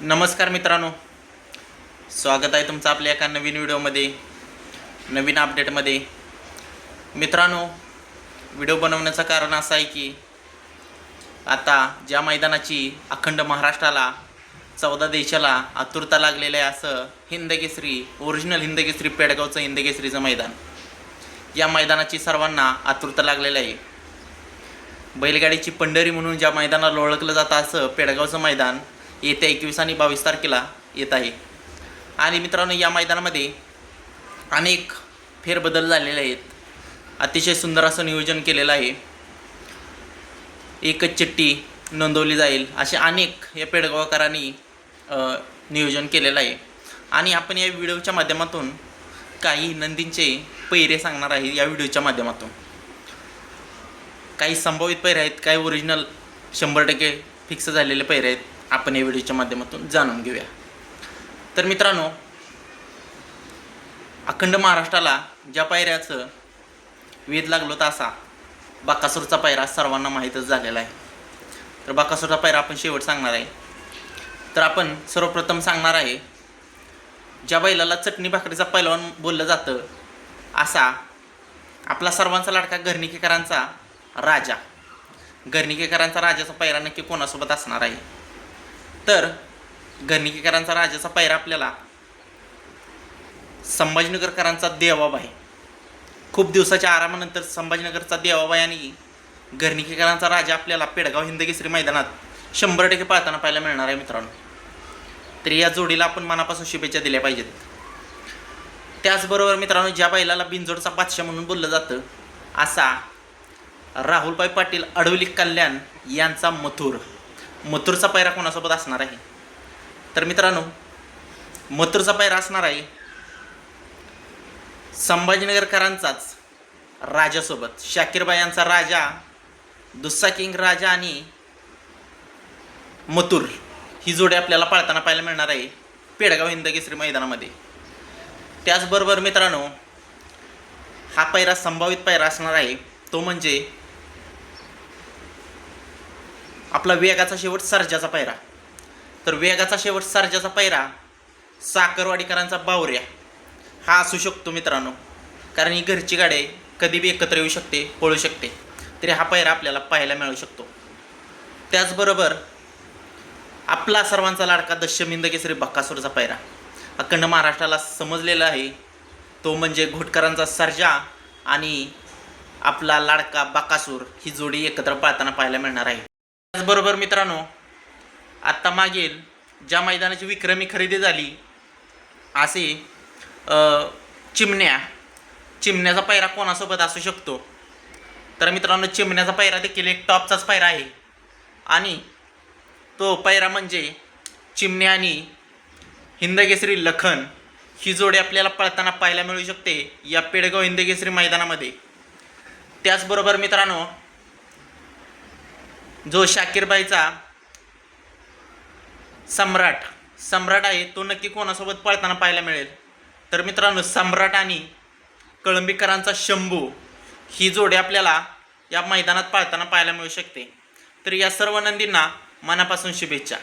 नमस्कार मित्रांनो. स्वागत आहे तुमचं आपल्या एका नवीन व्हिडिओमध्ये नवीन अपडेटमध्ये. मित्रांनो व्हिडिओ बनवण्याचं कारण असं आहे की आता ज्या मैदानाची अखंड महाराष्ट्राला चौदा देशाला आतुरता लागलेलं आहे असं हिंदकेसरी ओरिजिनल हिंदकेसरी पेडगावचं हिंदकेसरीचं मैदान. या मैदानाची सर्वांना आतुरता लागलेलं आहे. बैलगाडीची पंढरी म्हणून ज्या मैदानाला ओळखलं जातं असं पेडगावचं मैदान येत्या एकवीस आणि बावीस तारखेला येत आहे. आणि मित्रांनो या मैदानामध्ये अनेक फेरबदल झालेले आहेत. अतिशय सुंदर असं नियोजन केलेलं आहे. एकच चिठ्ठी नोंदवली जाईल असे अनेक या पेडगावकरांनी नियोजन केलेलं आहे. आणि आपण या व्हिडिओच्या माध्यमातून काही नंदींचे पैरे सांगणार आहे या व्हिडिओच्या माध्यमातून. काही संभावित पैरे आहेत काही ओरिजिनल शंभर टक्के फिक्स झालेले पैरे आहेत. आपण या व्हिडिओच्या माध्यमातून जाणून घेऊया. तर मित्रांनो अखंड महाराष्ट्राला ज्या पायऱ्याचं वेध लागलो तसा बाकासूरचा पायरा सर्वांना माहीतच झालेला आहे. तर बाकासूरचा पायरा आपण शेवट सांगणार आहे. तर आपण सर्वप्रथम सांगणार आहे ज्या बैलाला चटणी भाकरीचा पैलवान बोललं जातं असा आपला सर्वांचा लाडका घरणिकेकरांचा राजा. घरणिकेकरांचा राजाचा पायरा नक्की कोणासोबत असणार आहे? तर घरनिकेकरांचा राजाचा पायरा आपल्याला संभाजीनगरकरांचा देवाबाई आहे खूप दिवसाच्या आरामानंतर संभाजीनगरचा देवाबाई आणि घरनिकेकरांचा राजा आपल्याला पेडगाव हिंदकेसरी मैदानात शंभर टक्के पाळताना पाहायला मिळणार आहे मित्रांनो. तर या जोडीला आपण मनापासून शुभेच्छा दिल्या पाहिजेत. त्याचबरोबर मित्रांनो ज्या बैलाला बिंजोडचा बादशाह म्हणून बोललं जातं असा राहुलभाई पाटील अडवली कल्याण यांचा मथुर. मथुरचा पैरा कोणासोबत असणार आहे? तर मित्रांनो मथुरचा पैरा असणार आहे संभाजीनगरकरांचाच राजासोबत. शाकीरबाई यांचा राजा दुस्सा किंग राजा आणि मथुर. ही जोडी आपल्याला पाळताना पाहायला मिळणार आहे पेडगाव हिंदकेसरी मैदानामध्ये. त्याचबरोबर मित्रांनो हा पैरा संभावित पैरा असणार आहे. तो म्हणजे आपला वेगाचा शेवट सर्जाचा पायरा तर वेगाचा शेवट सर्जाचा पायरा साखरवाडीकरांचा बावऱ्या. हा असू शकतो मित्रांनो. कारण ही घरची गाडी आहे. कधी बी एकत्र येऊ शकते पळू शकते. तरी हा पायरा आपल्याला पाहायला मिळू शकतो. त्याचबरोबर आपला सर्वांचा लाडका दशमिंद केसरी बक्कासूरचा पायरा अखंड महाराष्ट्राला समजलेला आहे. तो म्हणजे घोटकरांचा सर्जा आणि आपला लाडका बाकासूर ही जोडी एकत्र पाळताना पाहायला मिळणार आहे. त्याचबरोबर मित्रांनो आत्ता मागील ज्या मैदानाची विक्रमी खरेदी झाली असे चिमण्या चिमण्याचा पायरा कोणासोबत असू शकतो? तर मित्रांनो चिमण्याचा पायरा देखील एक टॉपचाच पायरा आहे. आणि तो पायरा म्हणजे चिमण्या आणि हिंदकेसरी लखन. ही जोडी आपल्याला पळताना पाहायला मिळू शकते या पेडगाव हिंदकेसरी मैदानामध्ये. त्याचबरोबर मित्रांनो जो शाकीरबाईचा सम्राट सम्राट आहे तो नक्की कोणासोबत पळताना पाहायला मिळेल? तर मित्रांनो सम्राट आणि कळंबीकरांचा शंभू ही जोडी आपल्याला या मैदानात पाळताना पाहायला मिळू शकते. तर या सर्व नंदींना मनापासून शुभेच्छा.